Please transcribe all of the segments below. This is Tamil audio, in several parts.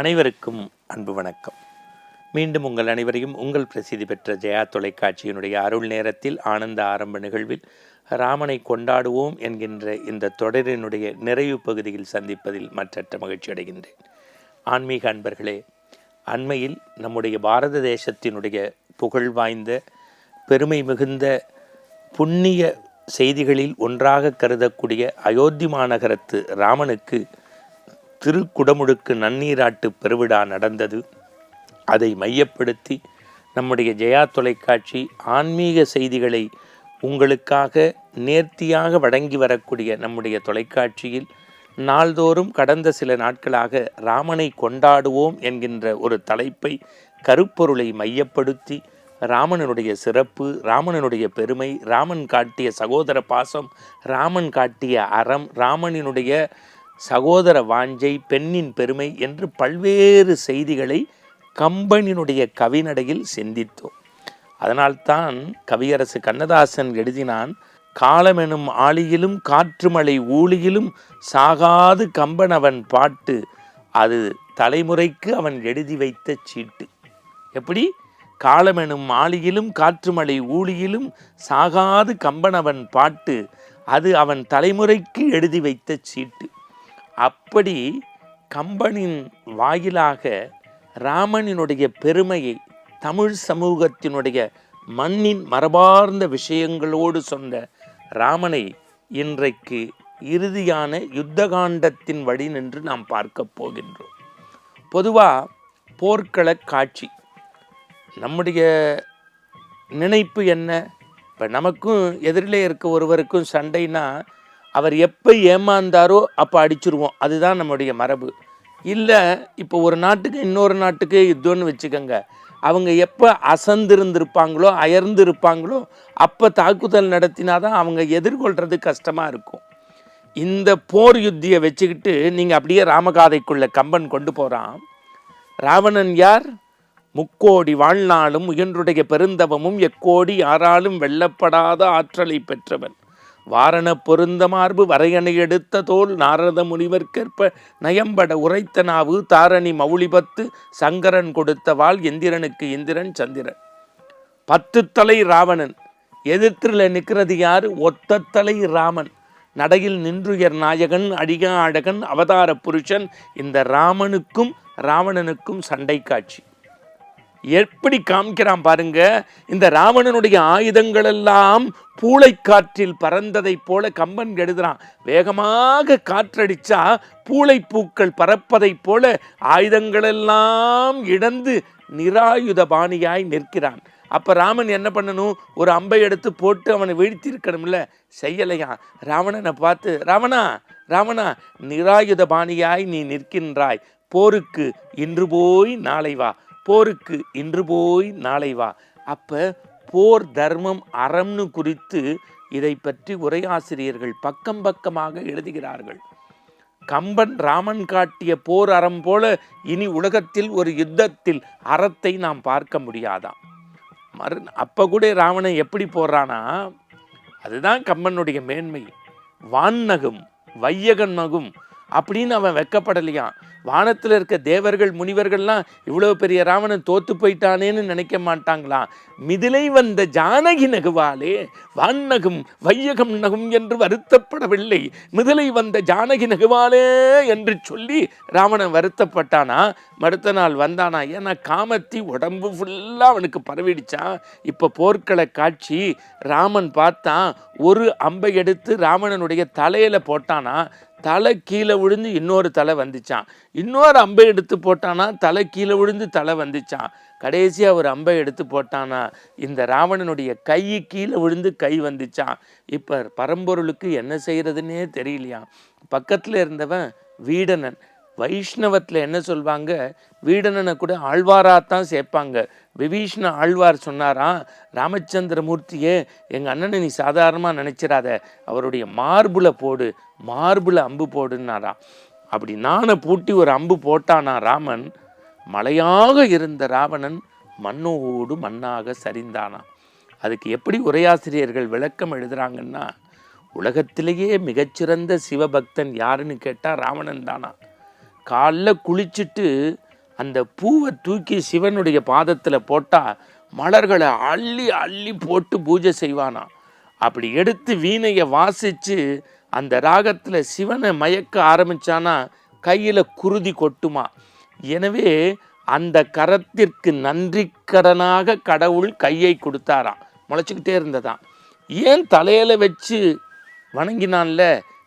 அனைவருக்கும் அன்பு வணக்கம். மீண்டும் உங்கள் அனைவரையும் உங்கள் பிரசித்தி பெற்ற ஜெயா தொலைக்காட்சியினுடைய அருள் நேரத்தில் ஆனந்த ஆரம்ப நிகழ்வில் ராமனை கொண்டாடுவோம் என்கின்ற இந்த தொடரினுடைய நிறைவு பகுதியில் சந்திப்பதில் மற்றற்ற மகிழ்ச்சி அடைகின்றேன். ஆன்மீக அன்பர்களே அண்மையில் நம்முடைய பாரத தேசத்தினுடைய புகழ் வாய்ந்த பெருமை மிகுந்த புண்ணிய செய்திகளில் ஒன்றாக கருதக்கூடிய அயோத்தி மாநகரத்து ராமனுக்கு திருக்குடமுழுக்கு நன்னீராட்டு பெருவிழா நடந்தது. அதை மையப்படுத்தி நம்முடைய ஜெயா தொலைக்காட்சி ஆன்மீக செய்திகளை உங்களுக்காக நேர்த்தியாக வழங்கி வரக்கூடிய நம்முடைய தொலைக்காட்சியில் நாள்தோறும் கடந்த சில நாட்களாக ராமனை கொண்டாடுவோம் என்கின்ற ஒரு தலைப்பை கருப்பொருளை மையப்படுத்தி ராமனுடைய சிறப்பு ராமனுடைய பெருமை ராமன் காட்டிய சகோதர பாசம் ராமன் காட்டிய அறம் ராமனினுடைய சகோதர வாஞ்சை பெண்ணின் பெருமை என்று பல்வேறு செய்திகளை கம்பனினுடைய கவிநடையில் சிந்தித்தோம். அதனால்தான் கவியரசு கண்ணதாசன் எழுதினான் காலமெனும் ஆளியிலும் காற்றுமலை ஊழியிலும் சாகாது கம்பனவன் பாட்டு. அது தலைமுறைக்கு அவன் எழுதி வைத்த சீட்டு. எப்படி? காலமெனும் ஆளியிலும் காற்றுமலை ஊழியிலும் சாகாது கம்பனவன் பாட்டு. அது அவன் தலைமுறைக்கு எழுதி வைத்த சீட்டு. அப்படி கம்பனின் வாயிலாக ராமனினுடைய பெருமையை தமிழ் சமூகத்தினுடைய மண்ணின் மரபார்ந்த விஷயங்களோடு சொன்ன ராமனை இன்றைக்கு இறுதியான யுத்தகாண்டத்தின் வழி நின்று நாம் பார்க்க போகின்றோம். பொதுவாக போர்க்கள காட்சி. நம்முடைய நினைப்பு என்ன? இப்போ நமக்கும் எதிரிலே இருக்க ஒருவருக்கும் சண்டைனா அவர் எப்போ ஏமாந்தாரோ அப்போ அடிச்சிருவோம். அதுதான் நம்முடைய மரபு. இல்லை இப்போ ஒரு நாட்டுக்கு இன்னொரு நாட்டுக்கு யுத்தம்னு வச்சுக்கோங்க. அவங்க எப்போ அசந்திருந்திருப்பாங்களோ அயர்ந்து இருப்பாங்களோ அப்போ தாக்குதல் நடத்தினாதான் அவங்க எதிர்கொள்கிறது கஷ்டமாக இருக்கும். இந்த போர் யுத்தியை வச்சுக்கிட்டு நீங்கள் அப்படியே ராமகாதைக்குள்ளே கம்பன் கொண்டு போகிறான் ராவணன் யார்? முக்கோடி வாழ்நாளும் உயன்றுடைய பெருந்தவமும் எக்கோடி யாராலும் வெல்லப்படாத ஆற்றலை பெற்றவன். வாரண பொருந்த மார்பு வரையணை எடுத்த தோல் நாரத முனிவர்க்கேற்ப நயம்பட உரைத்த நாவு தாரணி மவுளிபத்து சங்கரன் கொடுத்த வாள் எந்திரனுக்கு இந்திரன் சந்திரன். பத்து தலை ராவணன் எதிர்த்துல நிற்கிறது யார்? ஒத்த தலை ராமன். நடையில் நின்றுயர் நாயகன் அடிகாடகன் அவதார புருஷன் இந்த ராமனுக்கும் ராவணனுக்கும் சண்டை காட்சி. எப்படி காமிக்கிறான் பாருங்க. இந்த ராவணனுடைய ஆயுதங்கள் எல்லாம் பூளைக்காற்றில் பறந்ததைப் போல கம்பன் எழுதுறான் வேகமாக காற்றடிச்சா பூளை பூக்கள் பறப்பதைப் போல ஆயுதங்களெல்லாம் இழந்து நிராயுத பாணியாய் நிற்கிறான். அப்போ ராமன் என்ன பண்ணணும்? ஒரு அம்பை எடுத்து போட்டு அவனை வீழ்த்திருக்கணும்ல செய்யலையா? ராவணனை பார்த்து ராவணா ராவணா நிராயுத பாணியாய் நீ நிற்கின்றாய். போருக்கு இன்று போய் நாளை வா. போருக்கு இன்று போய் நாளை வா. அப்ப போர் தர்மம் அறம்னு குறித்து இதை பற்றி உரையாசிரியர்கள் பக்கம் பக்கமாக எழுதுகிறார்கள். கம்பன் ராமன் காட்டிய போர் அறம் போல இனி உலகத்தில் ஒரு யுத்தத்தில் அறத்தை நாம் பார்க்க முடியாதாம். மறு அப்ப கூட ராவணன் எப்படி போடுறானா அதுதான் கம்பனுடைய மேன்மை. வான்னகும் வையகன் நகும் அப்படின்னு அவன் வெக்கப்படலையாம். வானத்தில் இருக்க தேவர்கள் முனிவர்கள்லாம் இவ்வளோ பெரிய ராவணன் தோத்து போயிட்டானேன்னு நினைக்க மாட்டாங்களாம் மிதிலை வந்த ஜானகி நகுவாலே வான்னகும் வையகம் நகும் என்று வருத்தப்படவில்லை. மிதிலை வந்த ஜானகி நகுவாலே என்று சொல்லி ராவணன் வருத்தப்பட்டானா? மறுத்த நாள் வந்தானா? ஏன்னா காமத்தி உடம்பு ஃபுல்லாக அவனுக்கு பரவிடுச்சான் இப்போ போர்க்களை காட்சி ராமன் பார்த்தான் ஒரு அம்பை எடுத்து ராவணனுடைய தலையில் போட்டானா? தலை கீழே விழுந்து இன்னொரு தலை வந்துச்சான் இன்னொரு அம்பை எடுத்து போட்டானா? தலை கீழே விழுந்து தலை வந்துச்சான். கடைசியாக ஒரு அம்பை எடுத்து போட்டானா? இந்த ராவணனுடைய கை கீழே விழுந்து கை வந்துச்சான். இப்போ பரம்பொருளுக்கு என்ன செய்கிறதுனே தெரியலையாம் பக்கத்தில் இருந்தவன் வீடனன். வைஷ்ணவத்தில் என்ன சொல்வாங்க? வீடனனை கூட ஆழ்வாராத்தான் சேர்ப்பாங்க. விபீஷ்ண ஆழ்வார் சொன்னாராம் ராமச்சந்திரமூர்த்தியே எங்கள் அண்ணனை நீ சாதாரணமாக நினச்சிடாத அவருடைய மார்புல போடு மார்புல அம்பு போடுன்னாராம் அப்படி நானை பூட்டி ஒரு அம்பு போட்டானா ராமன் மலையாக இருந்த ராவணன் மண்ணோடு மண்ணாக சரிந்தானா. அதுக்கு எப்படி உரையாசிரியர்கள் விளக்கம் எழுதுறாங்கன்னா உலகத்திலேயே மிகச்சிறந்த சிவபக்தன் யாருன்னு கேட்டால் ராவணன் தானா. காலைல குளிச்சுட்டு அந்த பூவை தூக்கி சிவனுடைய பாதத்தில் போட்டால் மலர்களை அள்ளி அள்ளி போட்டு பூஜை செய்வானா. அப்படி எடுத்து வீணையை வாசித்து அந்த ராகத்தில் சிவனை மயக்க ஆரம்பித்தானா கையில் குருதி கொட்டுமா? எனவே அந்த கரத்திற்கு நன்றி கடனாக கடவுள் கையை கொடுத்தாராம். முளைச்சிக்கிட்டே இருந்ததான் ஏன் தலையில் வச்சு வணங்கினான்ல?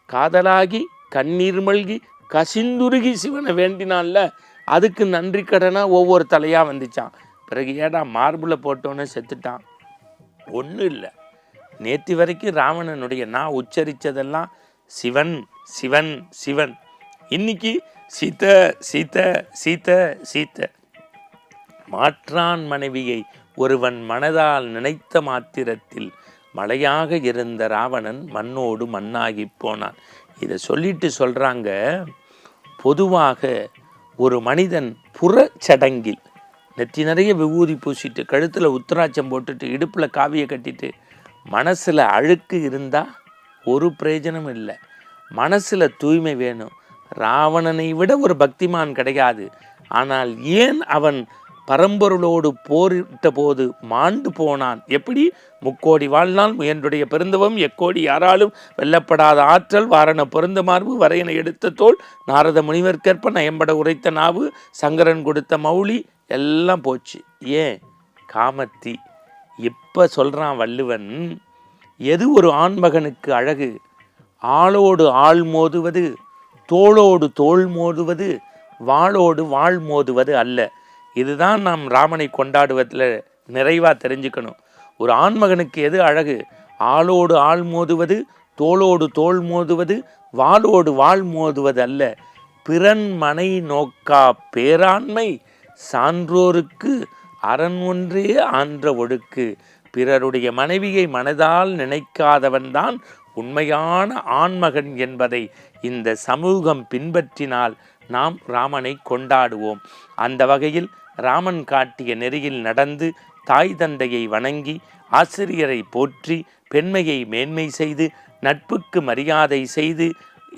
காதலாகி கண்ணீர் மல்கி கசிந்துருகி சிவனை வேண்டினான்ல? அதுக்கு நன்றி கடனாக ஒவ்வொரு தலையாக வந்துச்சான் பிறகு ஏடா மார்பில் போட்டோன்னே செத்துட்டான். ஒன்றும் இல்லை. நேற்று வரைக்கும் ராவணனுடைய நான் உச்சரித்ததெல்லாம் சிவன் சிவன் சிவன். இன்னைக்கு சீத சீத சீத சீத்த. மாற்றான் மனைவியை ஒருவன் மனதால் நினைத்த மாத்திரத்தில் மலையாக இருந்த ராவணன் மண்ணோடு மண்ணாகி போனான். இதை சொல்லிட்டு சொல்கிறாங்க பொதுவாக ஒரு மனிதன் புறச்சடங்கில் நெத்தி நிறைய விபூதி பூசிட்டு கழுத்தில் உத்தராட்சம் போட்டுட்டு இடுப்பில் காவியை கட்டிட்டு மனசில் அழுக்கு இருந்தால் ஒரு பிரயோஜனம் இல்லை. மனசில் தூய்மை வேணும். ராவணனை விட ஒரு பக்திமான் கிடையாது. ஆனால் ஏன் அவன் பரம்பொருளோடு போரிட்ட போது மாண்டு போனான்? எப்படி? முக்கோடி வாழ்நாள் முயன்றுடைய பெருந்தவம் எக்கோடி யாராலும் வெல்லப்படாத ஆற்றல் வாரண பொருந்த மார்பு வரையனை எடுத்த தோல் நாரத முனிவர்க்கேற்ப நயம்பட உரைத்த நாவு சங்கரன் கொடுத்த மௌலி எல்லாம் போச்சு. ஏன்? காமத்தி. இப்போ சொல்கிறான் வள்ளுவன் எது ஒரு ஆண்மகனுக்கு அழகு? ஆளோடு ஆள் மோதுவது தோளோடு தோள் மோதுவது வாளோடு வாழ் மோதுவது அல்ல. இதுதான் நாம் ராமனை கொண்டாடுவதில் நிறைவாக தெரிஞ்சுக்கணும். ஒரு ஆண்மகனுக்கு எது அழகு? ஆளோடு ஆள் மோதுவது தோளோடு தோள் மோதுவது வாளோடு வாழ் மோதுவது அல்ல. பிறன் மனை நோக்கா பேராண்மை சான்றோருக்கு அரண் ஒன்றே ஆன்ற ஒழுக்கு. பிறருடைய மனைவியை மனதால் நினைக்காதவன்தான் உண்மையான ஆண்மகன் என்பதை இந்த சமூகம் பின்பற்றினால் நாம் ராமனை கொண்டாடுவோம். அந்த வகையில் ராமன் காட்டிய நெறியில் நடந்து தாய் தந்தையை வணங்கி ஆசிரியரை போற்றி பெண்மையை மேன்மை செய்து நட்புக்கு மரியாதை செய்து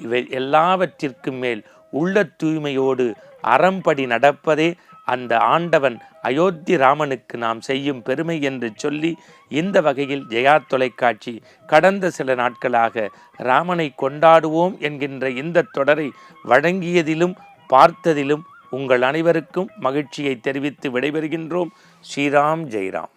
இவை எல்லாவற்றிற்கும் மேல் உள்ள தூய்மையோடு அறம்படி நடப்பதே அந்த ஆண்டவன் அயோத்தி ராமனுக்கு நாம் செய்யும் பெருமை என்று சொல்லி இந்த வகையில் ஜெயா தொலைக்காட்சி கடந்த சில நாட்களாக ராமனை கொண்டாடுவோம் என்கின்ற இந்த தொடரை வழங்கியதிலும் பார்த்ததிலும் உங்கள் அனைவருக்கும் மகிழ்ச்சியை தெரிவித்து விடைபெறுகின்றோம். ஸ்ரீராம் ஜெய்ராம்.